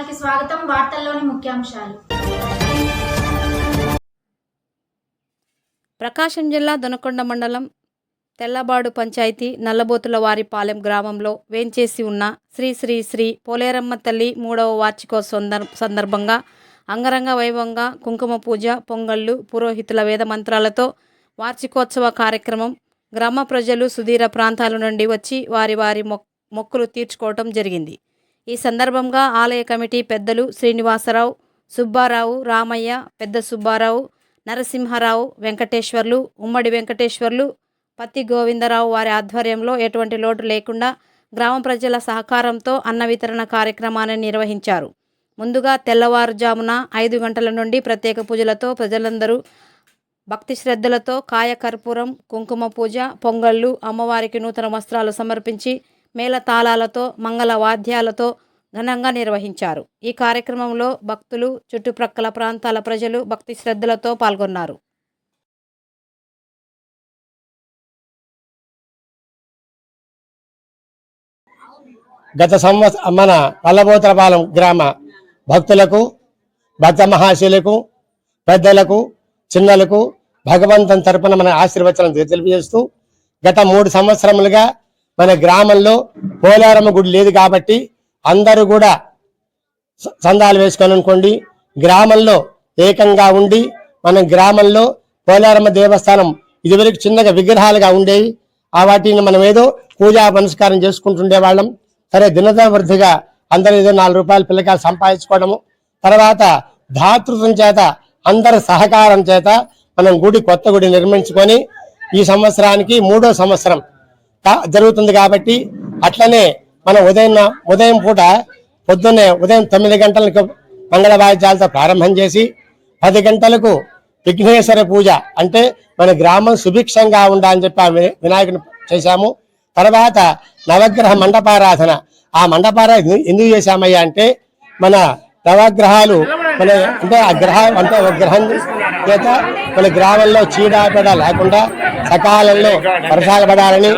ఛానల్కి స్వాగతం. వార్తల్లోని ముఖ్యాంశాలు. ప్రకాశం జిల్లా దొనకొండ మండలం తెల్లబాడు పంచాయతీ నల్లబోతుల వారిపాలెం గ్రామంలో వేంచేసి ఉన్న శ్రీ శ్రీ శ్రీ పోలేరమ్మ తల్లి మూడవ వార్షికోత్సవ సందర్భంగా అంగరంగ వైభవంగా కుంకుమ పూజ పొంగళ్ళు పురోహితుల వేద మంత్రాలతో వార్షికోత్సవ కార్యక్రమం గ్రామ ప్రజలు సుదీర ప్రాంతాల నుండి వచ్చి వారి వారి మొక్ మొక్కులు తీర్చుకోవటం జరిగింది. ఈ సందర్భంగా ఆలయ కమిటీ పెద్దలు శ్రీనివాసరావు సుబ్బారావు రామయ్య పెద్ద సుబ్బారావు నరసింహారావు వెంకటేశ్వర్లు ఉమ్మడి వెంకటేశ్వర్లు పత్తి గోవిందరావు వారి ఆధ్వర్యంలో ఎటువంటి లోటు లేకుండా గ్రామ ప్రజల సహకారంతో అన్న వితరణ కార్యక్రమాన్ని నిర్వహించారు. ముందుగా తెల్లవారుజామున ఐదు గంటల నుండి ప్రత్యేక పూజలతో ప్రజలందరూ భక్తి శ్రద్ధలతో కాయకర్పూరం కుంకుమ పూజ పొంగళ్ళు అమ్మవారికి నూతన వస్త్రాలు సమర్పించి మేళతాళాలతో మంగళ వాద్యాలతో ఘనంగా నిర్వహించారు. ఈ కార్యక్రమంలో భక్తులు చుట్టుప్రక్కల ప్రాంతాల ప్రజలు భక్తి శ్రద్ధలతో పాల్గొన్నారు. గత సంవత్సరం మన వల్లబోతరపాలెం గ్రామ భక్తులకు భక్త మహాశీలకు పెద్దలకు చిన్నలకు భగవంతుని తరపున మన ఆశీర్వచనం తెలియజేస్తూ గత మూడు సంవత్సరములుగా మన గ్రామంలో పోలారమ్మ గుడి లేదు కాబట్టి అందరూ కూడా చందాలు వేసుకొని అనుకోండి. గ్రామంలో ఏకంగా ఉండి మన గ్రామంలో పోలారమ్మ దేవస్థానం ఇదివరకు చిన్నగా విగ్రహాలుగా ఉండేవి. ఆ వాటిని మనం ఏదో పూజా పునస్కారం చేసుకుంటుండే వాళ్ళం. సరే దినదవృద్ధిగా అందరూ ఏదో నాలుగు రూపాయలు పిల్లకాయలు సంపాదించుకోవడము. తర్వాత దాతృత్వం చేత అందరి సహకారం చేత మనం గుడి కొత్త గుడి నిర్మించుకొని ఈ సంవత్సరానికి మూడో సంవత్సరం జరుగుతుంది కాబట్టి అట్లనే మనం ఉదయం ఉదయం పూట పొద్దున్నే ఉదయం తొమ్మిది గంటలకు మంగళ వాయిద్యాలతో ప్రారంభం చేసి పది గంటలకు విఘ్నేశ్వర పూజ అంటే మన గ్రామం సుభిక్షంగా ఉండాలని చెప్పి ఆ వినాయకుని చేశాము. తర్వాత నవగ్రహ మండపారాధన. ఆ మండపారాధన ఎందుకు చేశామయ్యా అంటే మన నవగ్రహాలు మన అంటే ఆ గ్రహం అంటే ఒక గ్రహం చేత మన గ్రామంలో చీడాపెడ లేకుండా సకాలంలో వర్షాలు పడాలని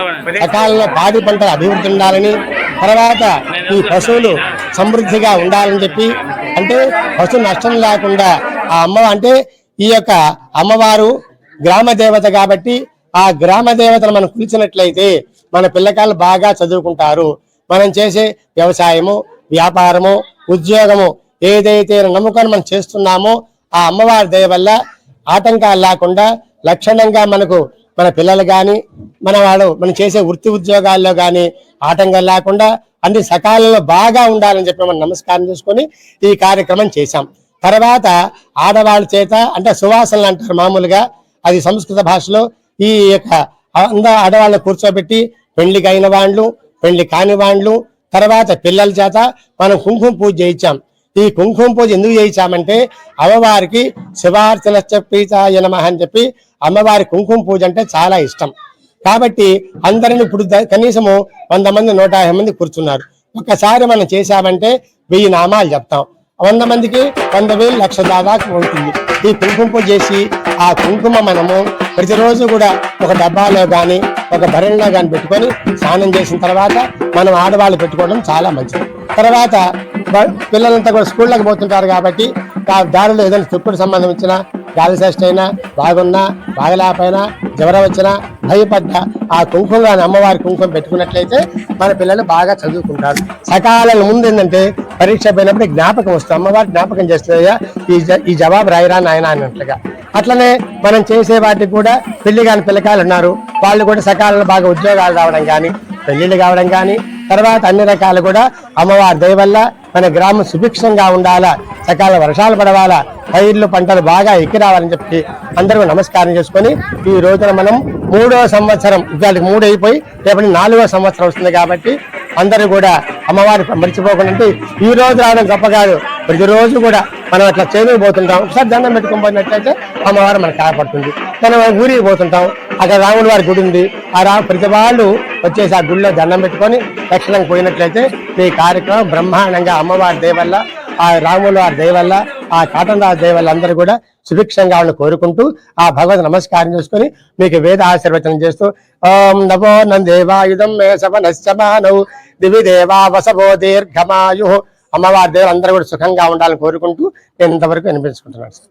సకాలంలో పాడి పంటలు అభివృద్ధి ఉండాలని తర్వాత ఈ పశువులు సమృద్ధిగా ఉండాలని చెప్పి అంటే పశువు నష్టం లేకుండా ఆ అమ్మ అంటే ఈ యొక్క అమ్మవారు గ్రామ దేవత కాబట్టి ఆ గ్రామ దేవతను మనం పిలిచినట్లయితే మన పిల్లకాయలు బాగా చదువుకుంటారు. మనం చేసే వ్యవసాయము వ్యాపారము ఉద్యోగము ఏదైతే నమ్ముకొని మనం చేస్తున్నామో ఆ అమ్మవారి దయ వల్ల ఆటంకాలు లేకుండా లక్షణంగా మనకు మన పిల్లలు కానీ మన వాడు మనం చేసే వృత్తి ఉద్యోగాల్లో కానీ ఆటంకం లేకుండా అన్ని సకాలంలో బాగా ఉండాలని చెప్పి మనం నమస్కారం చేసుకొని ఈ కార్యక్రమం చేశాం. తర్వాత ఆడవాళ్ళ చేత అంటే సువాసనలు అంటారు మామూలుగా అది సంస్కృత భాషలో ఈ యొక్క అంద ఆడవాళ్ళని కూర్చోబెట్టి పెళ్ళికి అయిన వాళ్ళు పెళ్ళి కాని వాళ్ళు తర్వాత పిల్లల చేత మనం కుంకుమ పూజ చేయించాం. ఈ కుంకుమ పూజ ఎందుకు చేయించామంటే అమ్మవారికి శివార్చన ప్రీతాయ నమః అని చెప్పి అమ్మవారి కుంకుమ పూజ అంటే చాలా ఇష్టం. కాబట్టి అందరిని ఇప్పుడు కనీసము వంద మంది నూట యాభై మంది కూర్చున్నారు. ఒక్కసారి మనం చేశామంటే వెయ్యి నామాలు చెప్తాం. వంద మందికి వంద వేలు లక్ష దాదాపు ఉంటుంది. ఈ కుంకుమ పూజ చేసి ఆ కుంకుమ మనము ప్రతిరోజు కూడా ఒక డబ్బాలో కానీ ఒక భరణలో కానీ పెట్టుకొని స్నానం చేసిన తర్వాత మనం ఆడవాళ్ళు పెట్టుకోవడం చాలా మంచిది. తర్వాత పిల్లలంతా కూడా స్కూళ్ళకి పోతుంటారు కాబట్టి ఆ దారిలో ఏదైనా తుప్పుడు సంబంధం ఇచ్చినా గాలి శేష్ట అయినా బాగున్నా బాగలేకపోయినా జ్వరం వచ్చినా భయపడ్డా ఆ కుంకుమ అమ్మవారి కుంకుమ పెట్టుకున్నట్లయితే మన పిల్లలు బాగా చదువుకుంటారు. సకాలంలో ముందు ఏంటంటే పరీక్ష పోయినప్పుడు జ్ఞాపకం వస్తుంది. అమ్మవారి జ్ఞాపకం చేస్తున్నాయా ఈ జ- ఈ జవాబు రాయరా నాయన అన్నట్లుగా అట్లనే మనం చేసే వాటికి కూడా పెళ్ళి కాని పిల్లకాయలు ఉన్నారు. వాళ్ళు కూడా సకాలంలో బాగా ఉద్యోగాలు రావడం కానీ పెళ్ళిళ్ళు కావడం కానీ తర్వాత అన్ని రకాలు కూడా అమ్మవారి దయ వల్ల మన గ్రామం సుభిక్షంగా ఉండాలా? సకాల వర్షాలు పడవాలా? పైర్లు పంటలు బాగా ఎక్కి రావాలని చెప్పి అందరూ నమస్కారం చేసుకొని ఈ రోజున మనం మూడో సంవత్సరం ఇవాళకి మూడు అయిపోయి రేపటి నాలుగో సంవత్సరం వస్తుంది కాబట్టి అందరూ కూడా అమ్మవారి మర్చిపోకుండా అంటే ఈ రోజు రావడం గొప్ప కాదు. ప్రతిరోజు కూడా మనం అట్లా చేయలేకపోతుంటాం. పోతుంటాం ఒకసారి దండం పెట్టుకుని పోయినట్లయితే అమ్మవారు మనకు కాపాడుతుంది మనం ఊరికి పోతుంటాం. అక్కడ రాముడి వారి గుడి ఉంది. ఆ రా ప్రతి వాళ్ళు వచ్చేసి ఆ గుడిలో దండం పెట్టుకొని దక్షిణం పోయినట్లయితే ఈ కార్యక్రమం బ్రహ్మాండంగా అమ్మవారి దేవల్ల ఆ రాముల వారి దయవల్ల ఆ కాటన్ రాజు అందరూ కూడా సుభిక్షంగా ఉండి కోరుకుంటూ ఆ భగవద్ నమస్కారం చేసుకొని మీకు వేద ఆశీర్వచనం చేస్తూ ఓం నమో నందేవాయుధం మే సవనశ్చమానౌ దివి దేవా వసవో దీర్ఘమాయు. అమ్మవారి దేవులు అందరూ కూడా సుఖంగా ఉండాలని కోరుకుంటూ నేను ఇంతవరకు వినిపించుకుంటున్నాను. సార్